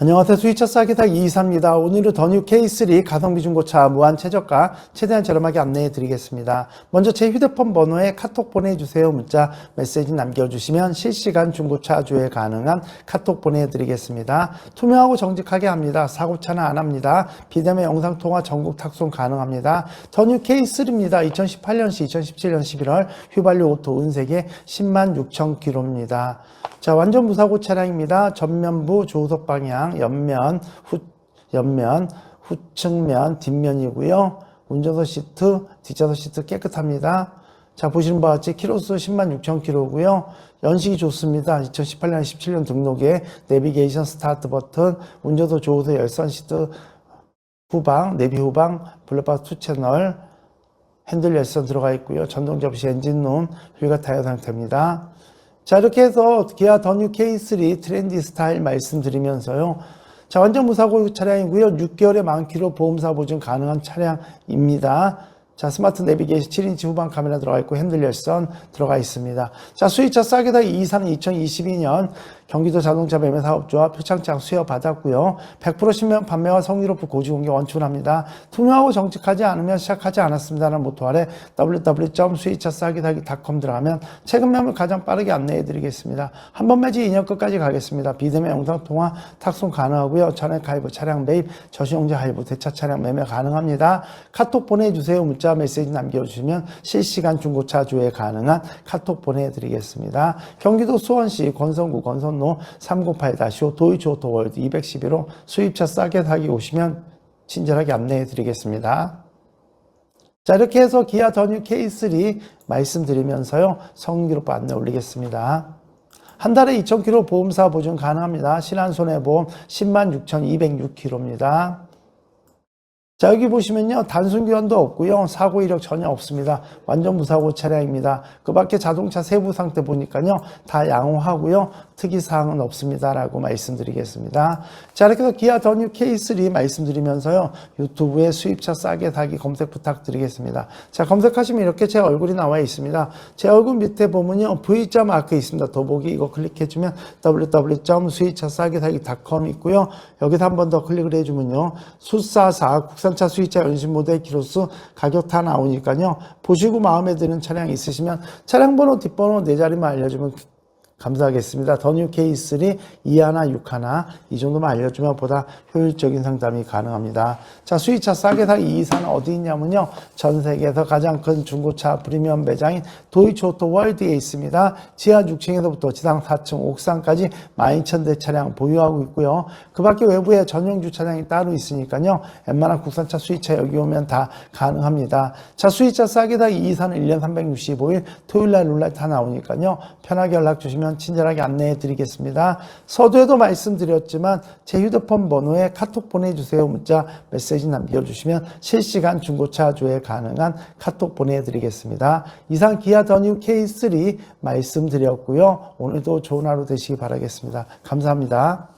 안녕하세요. 수위차 싸게 사기 이사입니다. 오늘은 더뉴 K3 가성비 중고차 무한 최저가 최대한 저렴하게 안내해 드리겠습니다. 먼저 제 휴대폰 번호에 카톡 보내주세요. 문자 메시지 남겨주시면 실시간 중고차 주에 가능한 카톡 보내드리겠습니다. 투명하고 정직하게 합니다. 사고차는 안 합니다. 비대면 영상통화 전국 탁송 가능합니다. 더뉴 K3입니다. 2018년시 2017년 11월 휘발유 오토 은색의 10만 6천 킬로입니다. 자, 완전 무사고 차량입니다. 전면부 조수석 방향, 옆면, 후, 옆면, 후측면, 뒷면이고요. 운전석 시트, 뒷좌석 시트 깨끗합니다. 자, 보시는 바와 같이 키로수 10만 6천 킬로고요. 연식이 좋습니다. 2018년, 17년 등록에 내비게이션 스타트 버튼, 운전석 조수석 열선 시트 후방, 내비 후방, 블랙박스 투 채널, 핸들 열선 들어가 있고요. 전동 접시 엔진룸, 휠과 타이어 상태입니다. 자, 이렇게 해서 기아 더뉴 K3 트렌디 스타일 말씀드리면서요. 자, 완전 무사고 차량이고요. 6개월의 만키로 보험사 보증 가능한 차량입니다. 자, 스마트 내비게이션 7인치 후방 카메라 들어가 있고 핸들 열선 들어가 있습니다. 자, 수입차 싸게 다 이사는 2022년 경기도 자동차 매매 사업조합 표창장 수여 받았고요. 100% 신명 판매와 성의롭고 고지 공개 원칙합니다. 투명하고 정직하지 않으면 시작하지 않았습니다라는 모토 아래 www.수입차싸기사기.com 들어가면 최근 매물 가장 빠르게 안내해 드리겠습니다. 한 번 매지 2년 끝까지 가겠습니다. 비대면 영상 통화 탁송 가능하고요. 전액 가입 차량 매입 저시용제 할부 대차 차량 매매 가능합니다. 카톡 보내주세요. 문자 메시지 남겨주시면 실시간 중고차 주에 가능한 카톡 보내드리겠습니다. 경기도 수원시 권선구 권선 로 308-5 도이치오토월드 211호 수입차 싸게 사기 오시면 친절하게 안내해 드리겠습니다. 자, 이렇게 해서 기아 더뉴 K3 말씀드리면서요, 성기록 안내 올리겠습니다. 한 달에 2,000km 보험사 보증 가능합니다. 신한손해보험 10만 6,206km입니다. 자, 여기 보시면요. 단순 교환도 없고요. 사고 이력 전혀 없습니다. 완전 무사고 차량입니다. 그 밖에 자동차 세부 상태 보니까요. 다 양호하고요. 특이사항은 없습니다라고 말씀드리겠습니다. 자, 이렇게 해서 기아 더 뉴 K3 말씀드리면서요. 유튜브에 수입차 싸게 사기 검색 부탁드리겠습니다. 자, 검색하시면 이렇게 제 얼굴이 나와 있습니다. 제 얼굴 밑에 보면요. V자 마크 있습니다. 더보기 이거 클릭해주면 www.수입차 싸게 사기.com 있고요. 여기서 한 번 더 클릭을 해주면요. 수사사 국산차 수입차 연식 모델 키로수 가격 다 나오니까요. 보시고 마음에 드는 차량 있으시면 차량 번호 뒷번호 네 자리만 알려주면 감사하겠습니다. 더뉴 K3 2하나 6하나 이 정도만 알려주면 보다 효율적인 상담이 가능합니다. 자 수입차 싸게 살 이사는 어디 있냐면요. 전 세계에서 가장 큰 중고차 프리미엄 매장인 도이치오토 월드에 있습니다. 지하 6층에서부터 지상 4층 옥상까지 12,000대 차량 보유하고 있고요. 그 밖에 외부에 전용 주차장이 따로 있으니까요. 웬만한 국산차 수입차 여기 오면 다 가능합니다. 자 수입차 싸게 살 이사는 1년 365일 토요일날 룰날 다 나오니까요. 편하게 연락 주시 면 친절하게 안내해 드리겠습니다. 서두에도 말씀드렸지만 제 휴대폰 번호에 카톡 보내주세요. 문자 메시지 남겨주시면 실시간 중고차 조회 가능한 카톡 보내드리겠습니다. 이상 기아 더뉴 K3 말씀드렸고요. 오늘도 좋은 하루 되시기 바라겠습니다. 감사합니다.